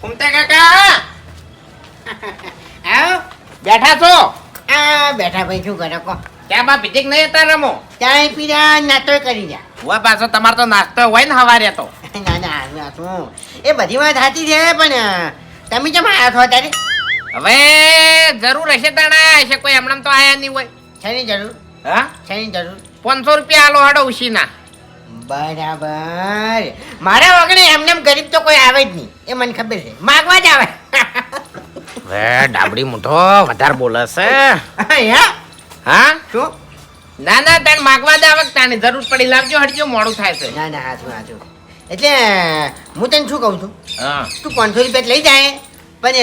ફૂમતા કાકા. આવો. બેઠા છો? આ બેઠા ભાઈ શું કરે કો ત્યાં બા ભીતિક નહીં હતા રમો? ચાય પીરા નાતો કરી જા હુઆ પાછો તમારે તો નાસ્તો હોય ને હવારે તો. ના ના આવ્યા છું એ બધી વાત સાચી છે પણ તમે કેમ આવ્યા છો અત્યારે? હવે જરૂર હશે તાણા હશે કોઈ હમણાં તો આયા નહીં હોય. શેની જરૂર? હા? શેની જરૂર? પાંચસો રૂપિયા આલો હાડો ઉશીના. બરાબર. મારા વગણે એમને એમ ગરીબ તો કોઈ આવે જ નહીં. એ મને ખબર છે. માગવા જ આવે. હવે ડાબડી મુઠો વધારે બોલે છે હા શું? ના ના તને માગવા જ આવે તાને જરૂર પડી લાવજો હટજો મોડું થાય છે. ના ના હાજુ હાજુ એટલે હું તને શું કહું છું? હા. તું પાંચસો રૂપિયા લઈ જાય પણ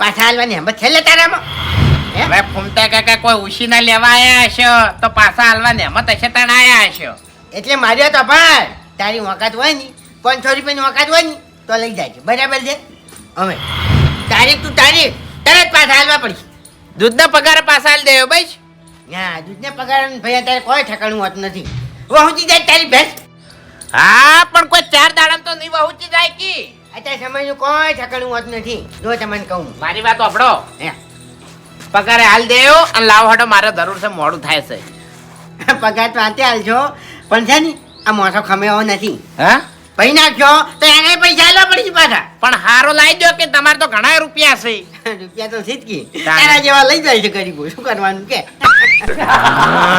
પાછા હાલવાની હેમત છેલ્લે તારામાં? હવે ફૂમતા કાકા કોઈ ઉશીના લેવા આવ્યા હશે તો પાછા હાલવા હેમત હશે તશે આવ્યા આયા હશે. એટલે માર્યો તો પણ તારી વખત હોય ને પાંચસો રૂપિયાની વખત હોય ને તો લઈ જાય બરાબર છે? હવે તારીખ તું તારીખ તરત પાછા હાલવા પડશે. દૂધના પગાર પાછા હાલ દેવો ભાઈ ના દૂધના પગાર ભાઈ અત્યારે કોઈ ઠેકાણું હોતું નથી. વહુચી જાય તારી ભેંસ? હા પણ કોઈ ચાર દાડા તો નહીં વહુચી જાય કે? અત્યારે સમયનું કોઈ ઠેકાણું હોતું નથી. જો તમને કહું. મારી વાત આપડો હે. પગારે હાલ દેવો અને લાવો હટો મારે જરૂર છે મોડું થાય છે. પગાર તો આતે હાલજો. પણ છે ને આ મોસો ખમેવો નથી. હા? ભાઈ નાખજો તો એને પૈસા લો પડી પાછા. પણ હારો લાવી દો કે તમારે તો ઘણા રૂપિયા છે. રૂપિયા તો સિદ્ધકી તારા જેવા લઈ જાય છે ગરીબો શું કરવાનું કે?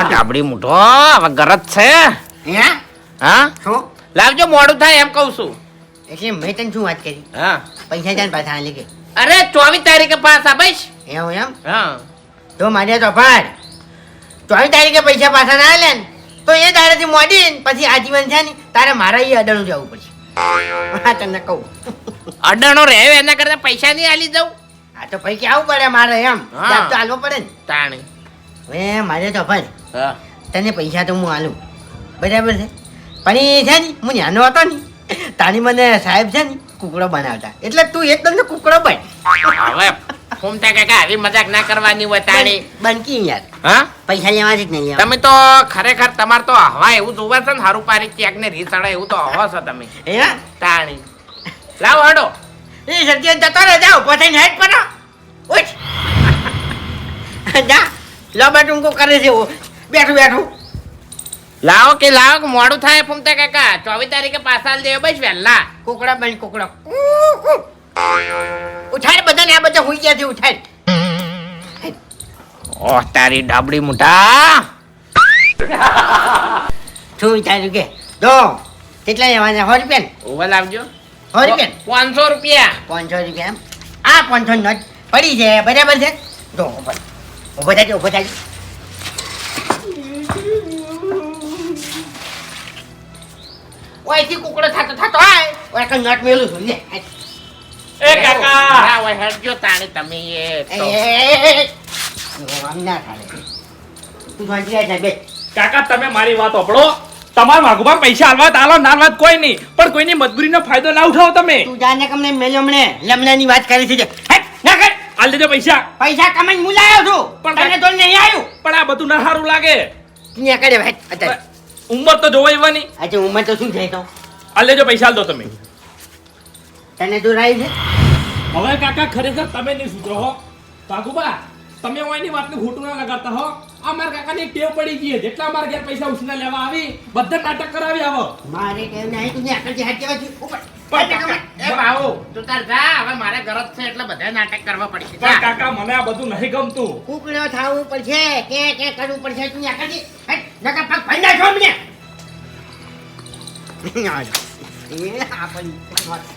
ડાબડી મૂઠો હવે ગરજ છે. હે? હા? શું? લાવજો મોડું થાય એમ કહું છું. એટલે મેં તને શું વાત કરી? હા. પૈસા જાન પાછા આ કે. અરે ચોવીસ તારીખે પાછા બસ એવું એમ? હા. તો મારે તો ભાડ ચોવીસ તારીખે પૈસા પાછા ના લે ને? તો એ દાડાથી મોડી પછી આજીવન છે ને તારે મારા એ અડણું જવું પડશે. હા તને કહું. અડણો રહે એના કરતા પૈસા નહીં આલી દઉં? આ તો પૈકી આવું પડે મારે એમ. તો આલવો પડે ને. તાણે. હવે મારે તો ભાઈ તને પૈસા તો હું આલું. બરાબર છે? પણ એ છે ને હું નાનો હતો ને તારી મને સાહેબ છે ને કુકડો બનાવતા. એટલે તું એકદમ ને કુકડો બન. હવે. ફૂમતા કાકા આવી મજાક ના કરવાની હોય તાણી બનકી યાર. હા? પૈસા લેવાથી જ નહીં લેવા તમે તો ખરેખર તમાર તો હવા એવું જોવે છે ને હારું પારી ક્યાંક ને રીસડા એવું તો હવા છો તમે. હે તાણી. લાવો હડો. એ સત્ય જતો રહે જાઓ પોતાની હેડ પર ઉઠ. જા લોબા ટૂંકો કરે છે. બેઠું બેઠું. લાવો કે લાવો કે મોડું થાય ફૂમતા કાકા. ચોવીસ તારીખે પાછા દેવો બસ વહેલા. કુકડા બન કુકડો. ઉઠાડ બધાને આ બધા હોઈ ગયા છે ઉઠાડ ઓહ તારી ડાબડી મુઠા. શું વિચાર્યું કે? દો કેટલા લેવાના સો રૂપિયા ઊભા લાવજો. સો રૂપિયા પાંચસો રૂપિયા. પાંચસો રૂપિયા એમ? આ પાંચસો નોટ પડી છે બરાબર છે? તો ઊભો. ઊભો થાય ઊભો થાય ઓયથી કુકડો થતો થતો આય ઓય કઈ નોટ મેલું છું લે એ કાકા! ના હોય તાણી તમે એ ના તું બે. કાકા તમે મારી વાત સાંભળો તમારા માગુમાં પૈસા હાલવા તાલો ના કોઈ નહીં. પણ કોઈની મજબૂરીનો ફાયદો ના ઉઠાવો તમે. તું જાને કમને મેલ્યો હમણે લમણાની વાત કરી છે. ના કર. હાલ દેજો પૈસા. પૈસા કમાઈને હું લાવ્યો છું. પણ તને તો નહીં આવ્યું પણ આ બધું ના સારું લાગે. અહીંયા કરે ભાઈ ઉંમર તો જોવા એવાની આજે ઉંમર તો શું થાય તો? હાલ દેજો પૈસા હાલ દો તમે. તને દૂર આવી છે. હવે કાકા ખરેખર તમે નહીં સુધરો હો. વાઘુબા તમે એની વાતને ખોટું ના લગાડતા હો. આ મારા કાકાને એક ટેવ પડી ગઈ છે. જેટલા મારા ઘેર પૈસા ઉછીના લેવા આવી બધા નાટક કરાવી આવો. મારે કેવું નહીં તું ત્યાં જે હાથ જવાથી ઉપર. પણ કાકા એ ભાઉ તું તાર જા હવે મારે ગરજ છે એટલે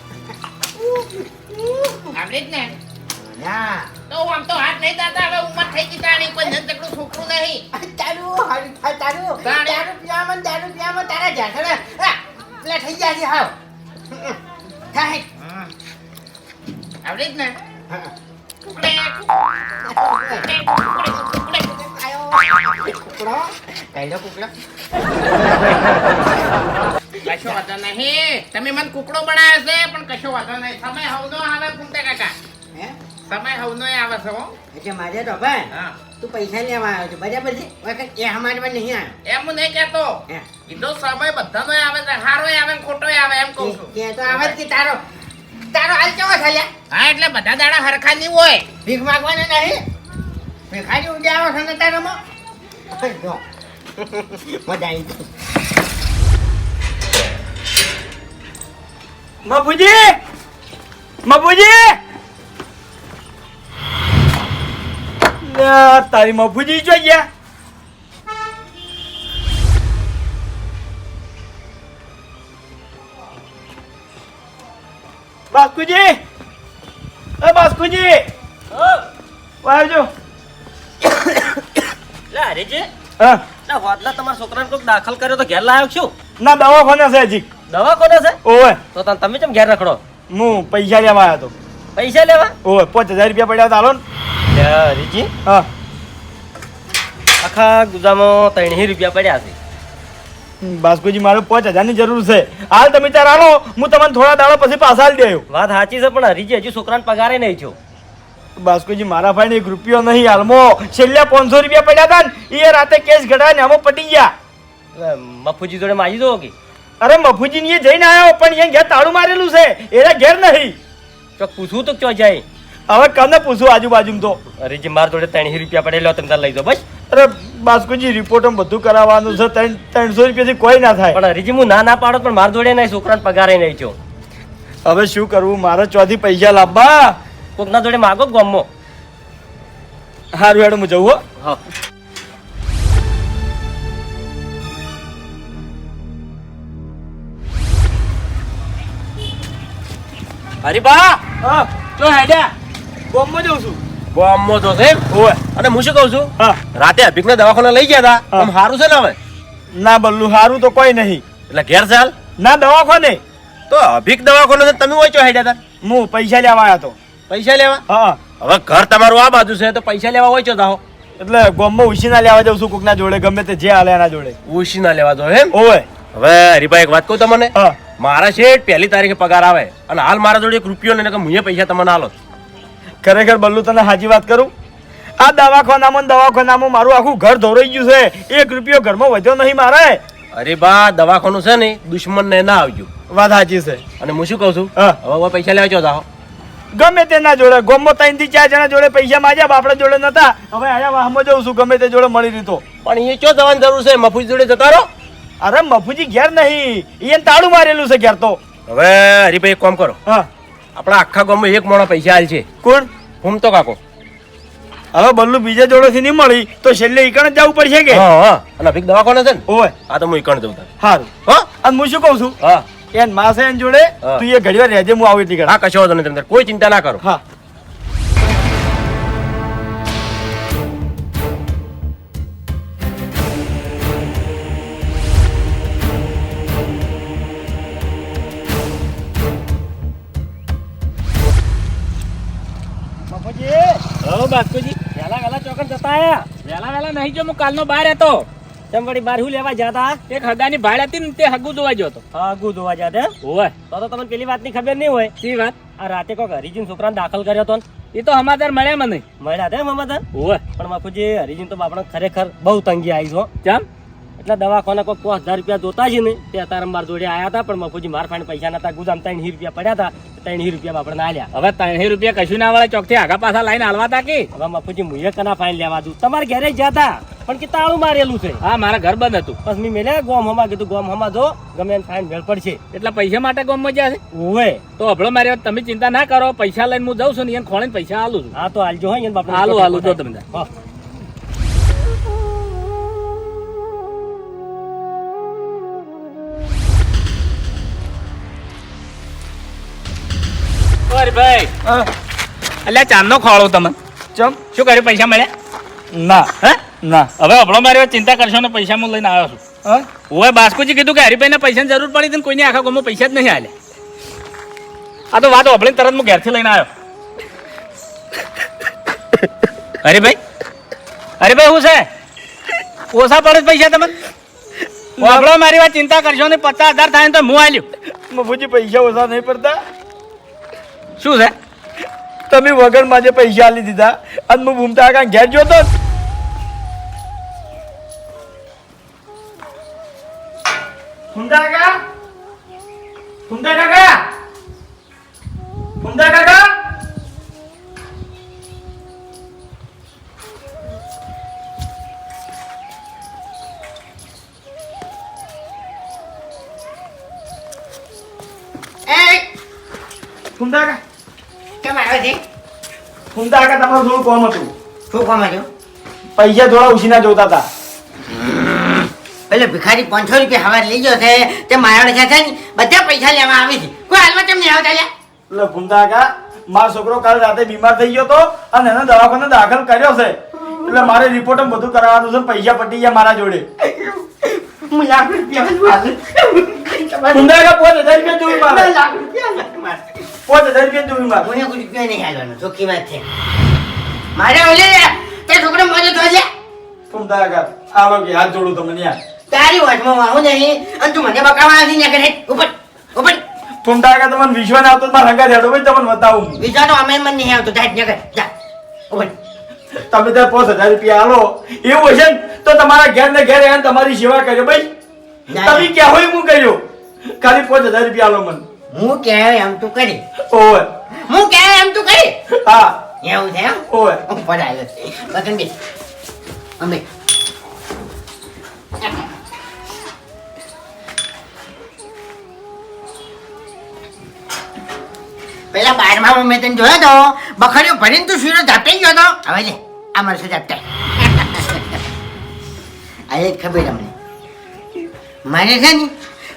પણ જા. ને. તો આમ તો હાથ નહીં દાતા હવે ઉંમર થઈ ગઈ તારી કોઈ નંતકડું છોકરું નહીં. તારું હારું થાય તારું તારે. દારૂ તારા જાસડા પેલા થઈ ગયા છે હાવ. થાય. આવડે જ ને. હા. કુકડે, કુકડે, કુકડે, કુકડે. કુકડો. કઈલો કુકડો. કશો વાંધો નહીં. તમે મને કુકડો બનાવ્યો છે પણ કશો વાંધો નહીં. સમય હવનો આવે ફૂમતા કાકા. હે? સમય હવનો આવે છે હો. એટલે મારે તો ભાઈ હા. તું પૈસા લેવા આવ્યો છે. બરાબર છે? વખત એ અમારે નહીં આવ્યો. એમ હું નહીં કહેતો. કીધો સમય બધાનો આવે છે હારો આવે ખોટો આવે એમ કહું છું. કે તો આવે જ કે તારો. તારો હાલ કેવો થાય હા એટલે બધા દાડા હરખા નહીં હોય. ભીખ માગવાના નહીં? ભીખારી ઊંડે આવો છે ને તારામાં? મજા આવી ગઈ. મફુજી! લે, તારી મફુજી જો ગયા બાસ્કુજી! એ બાસ્કુજી! આવજો. હરીજી. લે હોદલા તમારા છોકરાને કોઈક દાખલ કર્યો તો ઘેર લાવ્યો છું ના દવાખાને છે હજી. દવા કોને છે? ઓય તો તને તમે કેમ ઘેર રખડો? હું પૈસા લેવા આવ્યો તો. પૈસા લેવા? ઓય પાંચ હજાર રૂપિયા પડ્યા હાલો ને. લે હા. આખા ગુજામાં ત્રણસી રૂપિયા પડ્યા છે. બાસ્કુજી મારે પાંચ હજારની જરૂર છે. હાલ તમે ત્યાં આવો હું તમને થોડા દાડા પછી પાછા આવી દેયો. વાત સાચી છે પણ હરીજી હજુ છોકરાને પગારે નહીં થયો. બાસ્કુજી મારા ભાઈને એક રૂપિયો નહીં હાલમો. છેલ્લા પાંચસો રૂપિયા પડ્યા હતા ને એ રાતે કેસ ઘટાડીને આમાં પટી ગયા. મફુજી જોડે માજી દો કે? અરે મફુજી ને જઈને આવ્યો પણ અહીંયા ઘેર તાળું મારેલું છે. એના ઘેર નહીં. તો પૂછવું તો ક્યાં જાય? હવે કને પૂછું આજુબાજુ તો? હરીજી મારા જોડે ત્રણસી રૂપિયા પડેલો તમે તાર લઈ દો બસ. અરે બાસ્કુજી રિપોર્ટ બધું કરાવવાનું છે ત્રણ ત્રણસો રૂપિયાથી કોઈ ના થાય. પણ હરીજી હું ના ના પાડો પણ મારા જોડે નહીં છોકરાને પગારે નહીં છો હવે શું કરવું? મારે ચોથી પૈસા લાવવા. કોકના જોડે માગો ગમો હારું હેડો હું જવું હો. હા. હરીબા હા. જો હેડ્યા બોમ્બમાં જઉં છું. બોમ્બો તો છે. ઓવે અને હું શું કહું છું? હા. રાતે અભિકને દવાખાને લઈ ગયા હતા આમ સારું છે ને હવે? ના બલ્લુ સારું તો કોઈ નહીં. એટલે ઘેર ચાલ. ના દવાખાને? તો અભિક દવાખાને તમે હોય છો હેડ્યા હતા હું પૈસા લેવા આવ્યા તો. પૈસા લેવા? હા. હવે ઘર તમારું આ બાજુ છે તો પૈસા લેવા હોય છો તાહો. એટલે ગોમમાં ઉશીના લેવા જાઉં છું કોકના જોડે ગમે તે જે હાલે એના જોડે. ઉશીના લેવા દો એમ? ઓય. હવે હરીભાઈ એક વાત કહું તમને? હા. મારા શેઠ પહેલી તારીખે પગાર આવે અને હાલ મારા જોડે એક રૂપિયો ને કે મુએ પૈસા તમને આલો ખરેખર બલ્લુ તને સાચી વાત કરું? આ દવાખાનામાં દવાખાનામાં મારું આખું ઘર ધોરાઈ ગયું છે. એક રૂપિયો ઘરમાં વધ્યો નહીં મારે. અરે બા દવાખાનું છે ને દુશ્મન ને ના આવજો. વાત સાચી છે. અને હું શું કહું છું. હવે પૈસા લેવા છો તાહો ગમે તેના જોડે ગોમો ત્રણથી ચાર જણા જોડે પૈસા માંગ્યા બાપડા જોડે નતા. હવે આયા વાહમાં જઉં છું ગમે તે જોડે મળી રીતો પણ એ ચો જવાની જરૂર છે? મફુજ જોડે જતા રહો. અરે મફુજી ઘેર નહીં. એને તાળું મારેલું છે ઘેર તો. હવે હરીભાઈ એક કામ કરો. હા. આપણા આખા ગામમાં એક મોણા પૈસા હાલ છે. કોણ? હું તો કાકો. હવે બલ્લુ બીજા જોડેથી નહીં મળી તો છેલ્લે ઈકણ જ જવું પડશે કે? હા હા. અને અભિક દવાખાને છે ને? ઓય આ તો હું ઈકણ જઉં તારે સારું હા? અને હું શું કહું છું? હા. એન માસે એન જોડે. તું એ ઘડીવાર રહેજે હું આવું એટલી. હા કશો વાંધો નહીં તમને કોઈ ચિંતા ના કરો. હા. બાસ્કોજી વહેલા વહેલા ચોકન જતા આયા. વેલા વેલા નહીં જો હું કાલનો બહાર હતો. તેમ વળી બાર હું લેવા જતા? એક હગાની ભાડ હતી ને તે હગુ જોવા ગયો હતો. હા ગુ ધોવા જતા હોય તો તો તમને પેલી વાતની ખબર નહીં હોય. સી વાત? આ રાતે કોક હરીજીન છોકરાને દાખલ કર્યો હતો એ તો સમાચાર મળ્યા મને. મળ્યા તે મમતા હોય પણ માફુજી હરીજીન તો આપણે ખરેખર બહુ તંગી આવી છો. ચમ? એટલે દવાખાના કોઈ પાંચ હજાર રૂપિયા જોતા છે ને તે અત્યારે મારા જોડે આયા હતા પણ મફુજી માર ફાઈને પૈસા નતા ગુજામ ત્રણ રૂપિયા પડ્યા હતા ત્રણ રૂપિયા આપણે આલ્યા. હવે ત્રણ રૂપિયા કશું ના વાળા ચોકથી આગા પાછા લાઈન હાલવા તા કે? હવે બાપુજી મુએ કના ફાઇન લેવા દઉં. તમારે ઘરે જ જતા પણ કે તાળું મારેલું છે. હા મારા ઘર બંધ હતું. બસ મેં મેલે ગોમ હમા કીધું ગોમ હમા જો ગમે એમ ફાઇન ભેળ પડશે. એટલા પૈસા માટે ગામમાં જ્યાં છે? ઓવે. તો હભળો મારી વાત તમે ચિંતા ના કરો પૈસા લઈને હું જાઉં છું ને એને ખોળીને પૈસા આલું છું. હા તો હાલજો હોય બાપા હાલું, હાલું, જો તમે. હા. ભાઈ. હા. એટલે ચાંદનો ખોળો તમે. ચમ? શું કર્યું? પૈસા મળ્યા? ના. હે? ના. હવે આપણો મારી ચિંતા કરશો ને પૈસા હું લઈને આવ્યો છું. હા? બાસ્કુજી કીધું કે હરિભાઈને પૈસાની જરૂર પડી હતી ને કોઈની આખા ગામમાં પૈસા જ નહીં હાલે આ તો વાત આપણે તરત હું ઘેરથી લઈને આવ્યો. હરિભાઈ? હરિભાઈ શું છે? ઓછા પડે પૈસા તમે આપણો મારી વાત ચિંતા કરશો ને પચાસ હજાર થાય ને તો હું આલ્યું. મફુજી પૈસા ઓછા નહીં પડતા. શું છે? તમે વગર માજે પૈસા આલી દીધા, અને હું ભૂમતા કાં ઘેર જોતો જ. ફુંદા કાકા? કેમ આવે છે? ફુંદા કાકા તમારું થોડું કોમ હતું. શું કામ આવ્યો પૈસા થોડા ઉછીના જોતા હતા. પેલો ભિખારી પાંચસો રૂપિયા હવાર લઈ ગયો છે તે મારા છે ને બધા પૈસા લેવા આવે છે. કોઈ હાલમાં કેમ આવતા લ્યા? એટલે ફુંદા કાકા મારો છોકરો કાલ રાતે બીમાર થઈ ગયો તો અને એને દવાખાને દાખલ કર્યો છે. એટલે મારે રિપોર્ટ બધું કરાવવાનું છે પૈસા પટી ગયા મારા જોડે. હું લાખ રૂપિયા જ કાકા પાંચ હજાર રૂપિયા જોઈ મારે. લાખ હજાર રૂપિયા જોઈ મારે મને કોઈ રૂપિયા નહીં હાલવાનો. ચોખ્ખી વાત છે. મારે ઓલે તે છોકરો મજો તો લે ફુંદા આવો કે? હાથ જોડું તમને યાર તારી વાતમાં વાહું નહીં. અને તું મને બકાવા નથી ને કરે ઉપર ઉપર. ફુંદા કાકા તમને વિશ્વાસ આવતો મારા હંગા દેડો ભાઈ તમને બતાવું વિચારો અમે મને નહીં આવતો. જા ને કર જા. ઉપર. તમે ત્યાં પાંચ હજાર રૂપિયા આલો. એવું હશે ને તો તમારા ઘેર ને ઘેર આવીને તમારી સેવા કર્યો ભાઈ. તમે ક્યાં હોય હું કર્યો ખાલી પાંચ હજાર રૂપિયા આલો મને. હું કહેવાય એમ તું કરી. ઓય. હું કે એમ તું કરી હા. એવું છે ઓય. હું પડાય છે. બકન બે. અમે. પેલા બારમાં મેં તને જોયો તો બખડ્યો ભરીને તું શીરો ઝાપટી ગયો તો. હવે લે આ મળશે ઝાપટાઈ આ એક ખબર અમને. મારે છે ને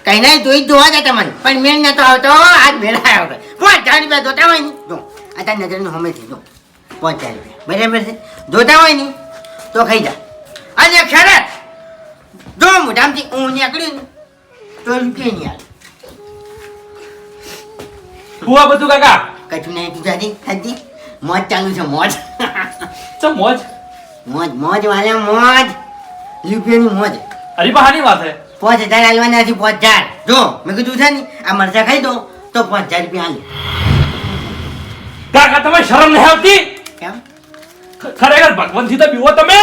કઈ ના જોઈ જ જોવા જતા મને પણ મેળ નતો આવતો આજ મેળ આવ્યો પાંચ હજાર રૂપિયા જોતા હોય ને? જો આ તારી નજરનું હમેથી જો. પાંચ હજાર રૂપિયા બરાબર છે? જોતા હોય ને તો ખાઈ જા. અને શરત જો મોઢામાંથી ઊં નીકળ્યું તો રૂપિયા નહીં આવે. હું આ બધું કાકા? કશું નહીં તું જાતી ખાધી મોજ ચાલુ છે મોજ. ચમ મોજ? મોજ મોજ વાળા મોજ. રૂપિયાની મોજ. અરે બહાની વાત હે. પાંચ હજાર હાલવાના છે પાંચ હજાર. જો મેં કીધું છે ને આ મરચા ખાઈ દો તો પાંચ હજાર રૂપિયા હાલ કાકા તમે શરમ નહીં આવતી? કેમ? ખરેખર ભગવાનથી તો બીવો તમે.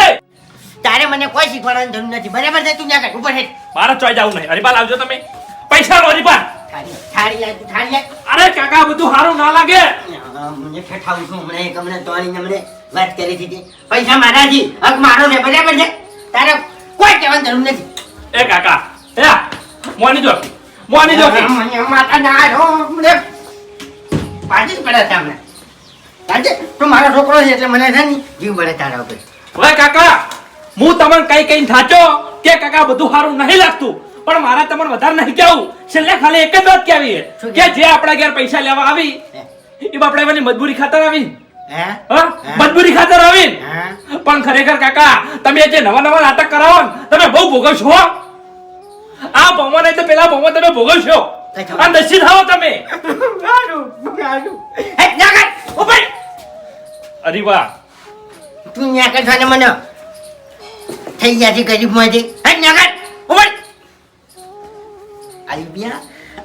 તારે મને કોઈ શીખવાડવાની જરૂર નથી. બરાબર છે તું ત્યાં કર. ઉપર હેઠ. મારા ચોઈ જવું નહીં. હરિપાલ લાવજો તમે. પૈસા લો લાય અરે કાકા બધું સારું ના લાગે. મને ઠઠાવું છું હમણાં એક હમણાં તોડીને હમણે વાત કરી હતી પૈસા મારા જી હક મારો છે બરાબર છે? તારે કોઈ કહેવાની જરૂર નથી. એ કાકા એ મોની જો. મોની જો માથા ના રો મને પાજી પડે તમને. આજે તું મારો છોકરો છે એટલે મને છે ને જીવ બળે તારા ઉપર. ઓય કાકા હું તમને કઈ કઈ થાચો કે કાકા બધું સારું નહીં લાગતું. પણ મારા તમને વધારે નહીં કેવું છેલ્લે ખાલી એક જ વાત કહેવી કે જે આપણા ઘેર પૈસા લેવા આવી એ બાપડા એવાની મજબૂરી ખાતર આવી હે? મજબૂરી ખાતર આવી પણ ખરેખર કાકા તમે જે નવા નવા નાટક કરાવો તમે બહુ ભોગવશો. આ ભમો નહીં તો પેલા ભમો તમે ભોગવશો. આ નશી થાઓ તમે. અરે વાહ. તું ન્યા કર ને મને. થઈ ગયા છે ગરીબમાંથી હે ન્યા કર ઉભર. આવી ગયા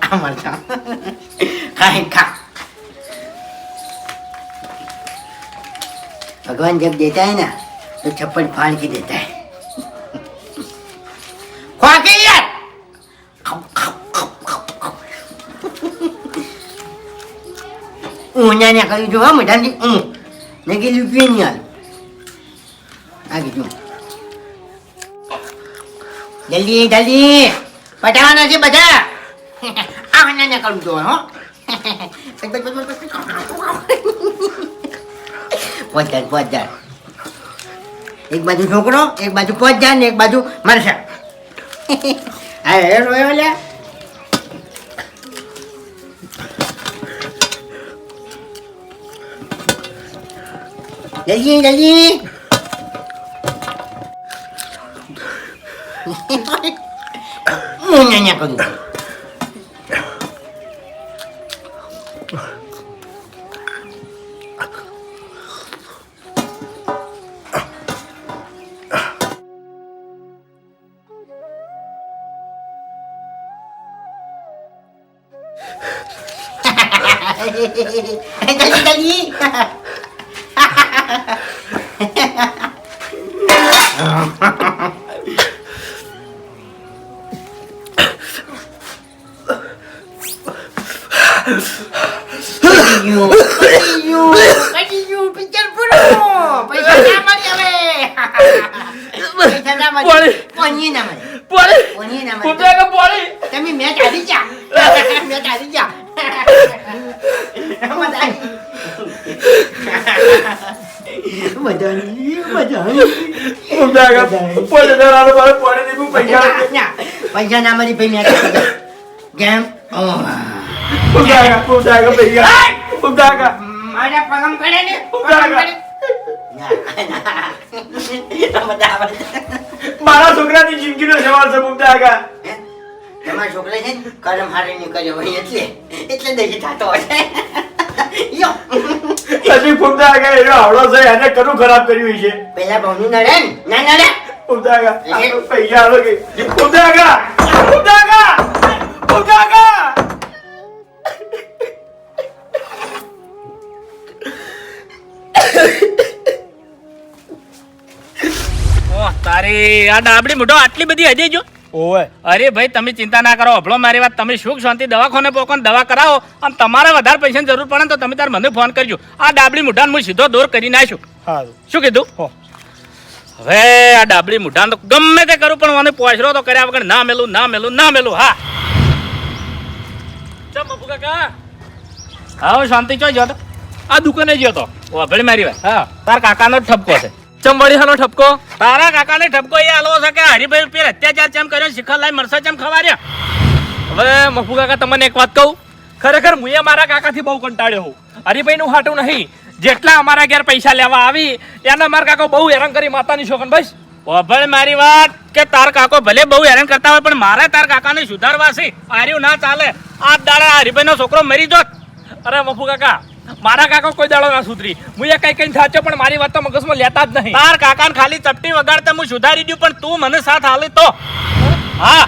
આ મરતા ખાઈ ખા. ભગવાન જબ દેતા હે ના તો છપ્પન ફાળ કી દેતા હે. ઊંઘ્યા ને કર્યું જો મોઢાથી ઊંઘ મેં કીધું રૂપિયા નહીં હાલ આ કીધું જલ્દી જલ્દી. પટાવાના છે બધા. આ ના ના કરું જો હો. પાંચ હજાર પાંચ હજાર એક બાજુ છોકરો એક બાજુ પાંચ હજાર ને એક બાજુ મરસા હા એ જલ્દી જલ્દી હું અહીંયા કરું જલ્દી જલ્દી ગયું પતી ગયું પતી ગયું પિક્ચર પૂરું પૈસા ના મળે હવે પૈસા ના મળે પોણી. પોણીએ ના મળે પોણી પોણીએ ના મળે ફૂમતા કાકા પોણી તમે મેચ હારી જા મેચ હારી જા મજા આવી. મજા આવી, મજા આવી. ફૂમતા પોતે દરારો મારે પાણી દીધું પૈસા ના, ના. પૈસા ના મળી ભાઈ કાકા મારા પગમ પડે ને. પડે. ના, ના. આવે. મારા છોકરાની જિંદગીનો સવાલ છે તમારા છોકરા છે ને કરમ હારે નીકળ્યો હોય એટલે એટલે દહી થતો હોય. યો. હજી ફૂમતા કાકા એનો આવડો છે એને કરું ખરાબ કર્યું છે. પેલા ભાવનું નડે ને? ના નડે? કાકા ફૂમતા કાકા ફૂમતા કાકા ઓહ, તારી આ ડાબડી મોઢો આટલી બધી હજી જો. ઓવે. અરે ભાઈ તમે ચિંતા ના કરો. હભળો મારી વાત તમે સુખ શાંતિ દવાખાને પોકો દવા કરાવો. અને તમારે વધારે પૈસાની જરૂર પડે ને તો તમે તાર મને ફોન કરજો. આ ડાબડી મુઢાને હું સીધો દૂર કરી નાખ્યું. સારું શું કીધું? હો. હવે આ ડાબડી મુઢાન તો ગમે તે કરું પણ મને પોછરો તો કર્યા વગર ના મેલું ના મેલું ના મેલું હા. ચમ બાપુ કાકા. હા શાંતિ ચો જો તો. આ દુકાને ગયો તો. ભલે મારી વાત. હા. તાર કાકાનો ઠપકો છે. ચમવાડી હાનો ઠપકો? તારા કાકાને ઠપકો એ આલો છે કે હરિભાઈ ઉપર અત્યાચાર ચેમ કર્યો શિખર લાઈ મરસા ચેમ ખવાર્યા? હવે મફુ કાકા તમને એક વાત કહું. ખરેખર હું મારા કાકાથી બહુ કંટાળ્યો હું હરિભાઈ નું હાટું નહીં જેટલા અમારા ઘેર પૈસા લેવા આવી એના મારા કાકો બહુ હેરાન કરી માતાની શોખન ભાઈ ઓભળ મારી વાત કે તાર કાકો ભલે બહુ હેરાન કરતા હોય પણ મારે તાર કાકાને સુધારવા છે. આર્યું ના ચાલે. આ દાડા હરિભાઈ નો છોકરો મરી જોત અરે મફુ કાકા મારા કાકો કોઈ દાડો ના સુધરી. હું એ કઈ કઈ સાચો પણ મારી વાત તો મગજમાં લેતા જ નહીં. તાર કાકાને ખાલી ચપટી વગાડતા હું સુધારી દઉં પણ તું મને સાથ હાલે તો. હા.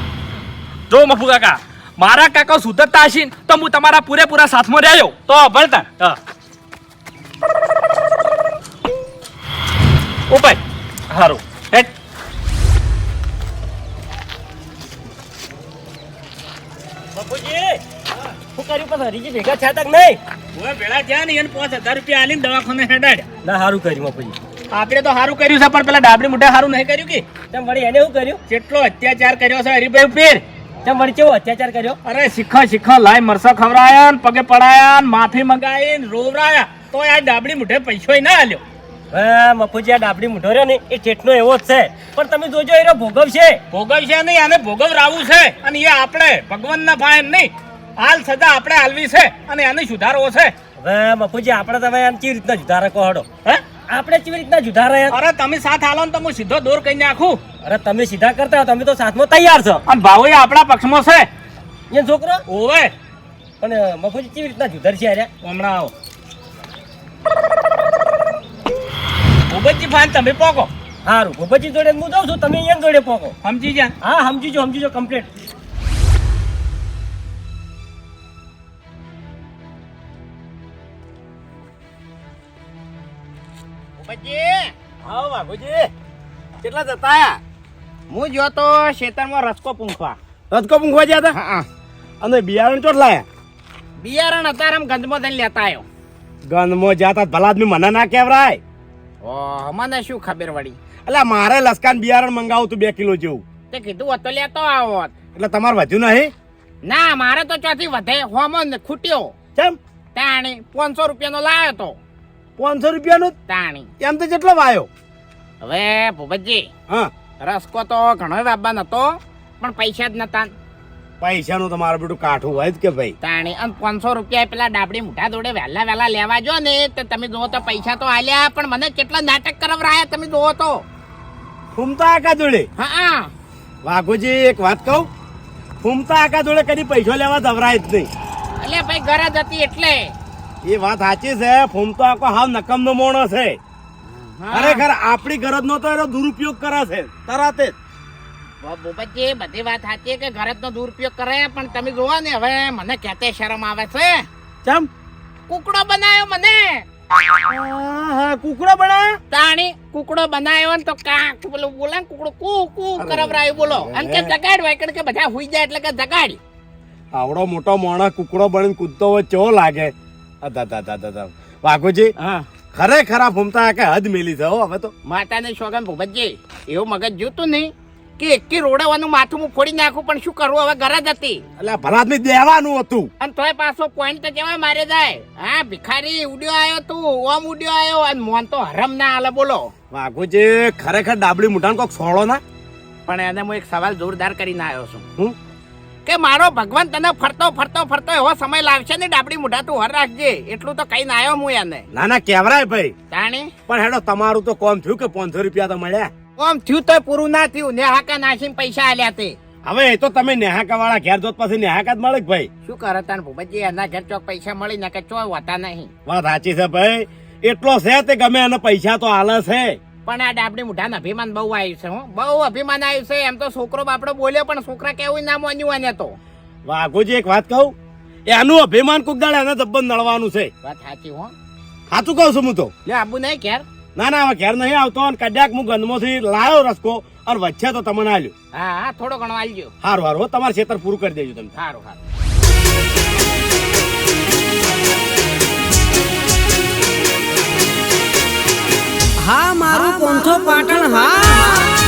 જો મફુ કાકા મારા કાકા સુધરતા હશે તો હું તમારા પૂરેપૂરા સાથમાં રહ્યો. તો ભણતા ઉપર સારું હેટ બાપુજી શું કર્યું પણ હરીજી ભેગા થયા તક નહીં? ઓય ભેળા થયા ને એને પાંચ હજાર રૂપિયા આલીને દવાખાને હેડાડ્યા. ના સારું કર્યું બાપુજી. આપણે તો સારું કર્યું છે પણ પેલા ડાબડી મોઢે સારું નહીં કર્યું કે? તેમ વળી એને શું કર્યું? કેટલો અત્યાચાર કર્યો છે હરિભાઈ ઉપર. તેમ વળી કેવો અત્યાચાર કર્યો? અરે શીખો શીખો લાઈ મરસા ખવરાયા ને પગે પડાયા માફી મંગાઈ ને રોવરાયા. તો આ ડાબડી મુઠે પૈસો ના આલ્યો. હા મફુજી આ ડાબડી મૂઢો રહ્યો ને એ ઠેઠનો એવો જ છે. પણ તમે જોજો એનો ભોગવશે ભોગવશે નહીં આને ભોગવરાવું છે. અને એ આપણે ભગવાનના ભાઈ એમ નહીં. હાલ સજા આપણે હાલવી છે અને એને સુધારવો છે. હવે મફુજી આપણે તમે આમ કેવી રીતના સુધારા કહો હડો? હે? આપણે કેવી રીતના યાર? અરે તમે સાથ હાલો ને તો હું સીધો દૂર કરી નાખું. અરે તમે સીધા કરતા તમે તો સાથમાં તૈયાર છો. અને ભાવો આપણા પક્ષમાં છે. એ છોકરો? ઓવે પણ મફુજી કેવી રીતના જુધારશે અરે? હમણાં આવો. ભૂપતજી ફાન તમે પોકો. સારું ભૂપતજી જોડે હું જાઉં છું તમે અહીંયા જોડે પોકો. સમજી જા હા સમજી જો સમજી જો કમ્પ્લીટ ભૂપતજી! હા બાબુજી કેટલા જતા હું જો તો ખેતરમાં રસકો પૂંખવા. રજકો પૂંખવા ગયા હતા? હા અને બિયારણ ચોટ લાયા? બિયારણ અત્યારે આમ ગંધમાં થઈને લેતા આવ્યો. ગંદમો જાતા ભલા આદમી મને ના કેવરાય ઓ મને શું ખબર વળી? એટલે મારે લસકાન બિયારણ મંગાવું તું બે કિલો જેવું. તે કીધું હોત તો લેતો આવો એટલે તમારે વધ્યું નહીં? ના મારે તો ચોથી વધે. હોમો ને ખૂટ્યો. કેમ તાણી પાંચસો રૂપિયાનો લાવ્યો તો. પાંચસો રૂપિયાનું તાણી. એમ તો જેટલો વાયો? હવે ભૂપતજી હા. રસકો તો ઘણો વાવવાનો હતો પણ પૈસા જ નતા. પૈસાનું તમારું બધું કાઠું હોય જ કે ભાઈ. તાણી અને પાંચસો રૂપિયા પેલા ડાબડી મુઠા જોડે વહેલા વહેલા લેવા જો ને તો તમે જુઓ તો પૈસા તો આલ્યા પણ મને કેટલા નાટક કરાવરાયા તમે જુઓ તો. ફૂમતા આકા જોડે? હા. વાઘુજી એક વાત કહું? ફૂમતા આકા જોડે કદી પૈસો લેવા દવરાય જ નહીં. એટલે ભાઈ ઘરે હતી એટલે. એ વાત સાચી છે ફૂમતો આકો હાવ નકમ નો મોણો છે. ખરેખર આપણી ગરજ નો તો એનો દુરુપયોગ કરે છે તરત જ. ભૂપતજી બધી વાત સાચી કે ગરજ નો દુરુપયોગ કરે પણ તમે જોવો ને હવે મને કેતે શરમ આવે છે? ચમ? કુકડો બનાવ્યો મને. હા કુકડો બનાવ્યો તાણી કુકડો બનાવ્યો ને તો કાક પેલું બોલે કુકડો કુ કુ કરવરાયું બોલો. અને કે જગાડ કારણ કે બધા હુઈ જાય એટલે કે જગાડી. આવડો મોટો મોણા કુકડો બનીને કૂદતો હોય ચો લાગે? અદા દા દા દા દા વાઘુજી હા. ખરેખર આ ભૂમતા કે હદ મેલી છે હો હવે તો. માતાને શોગન ભૂપતજી એવું મગજ જોતું નહીં. કે એકી રોડાવાનું માથું હું ફોડી નાખું પણ શું કરવું હવે ઘરે જ હતી. એટલે ભલાદની દેવાનું હતું. અને તોય પાછો પોઈન્ટ તો કેવા મારે જાય? હા ભિખારી ઉડ્યો આવ્યો તું ઓમ ઉડ્યો આવ્યો અને મોન તો હરમ ના હાલે બોલો. વાઘુજી ખરેખર ડાબડી મુઠાન કોક સોળો ના? પણ એને હું એક સવાલ જોરદાર કરીને આવ્યો છું. હું? કે મારો ભગવાન તને ફરતો ફરતો ફરતો એવો સમય લાવશે ને ડાબડી મુઢા તું હર રાખજે? એટલું તો કઈ આવ્યો હું એને. ના ના કેવરાય ભાઈ. તાણી? પણ હેડો તમારું તો કોમ થયું કે પાંચસો રૂપિયા તો મળ્યા. ઓમ થયું તો પૂરું ના થયું. નેહાકા નાસીમ પૈસા આલ્યા તે. હવે એ તો તમે નેહાકા વાળા ઘેર જોત પછી નેહાકા જ મળે ભાઈ? શું કરે તાન ભૂપતજી? એના ઘેર ચોક પૈસા મળી ને કે ચો હોતા નહીં. વાત સાચી છે ભાઈ. એટલો છે તે ગમે એને પૈસા તો આલે છે. પણ આ ડાબડી મુઠાને અભિમાન બહુ આવ્યું છે હો. બહુ અભિમાન આવ્યું છે. એમ તો છોકરો બાપડો બોલ્યો પણ છોકરા કેવું ના માન્યું એને તો? વાઘુજી એક વાત કહું. એનું અભિમાન કોક દાડે એને જબ્બર નળવાનું છે. વાત સાચી હો. સાચું કહું છું હું તો. લે આબુ નહીં ક્યાર ના ના ઘેર નહીં આવતો અને કદાચ હું ગંદમોથી લાયો રસ્કો અને વચ્ચે તો તમને આલ્યો. હા હા થોડો ઘણો આવી ગયો હારું હારું તમારે ક્ષેત્ર પૂરું કરી દેજો તમે. સારું સારું હા મારું પંથો પાટણ હા.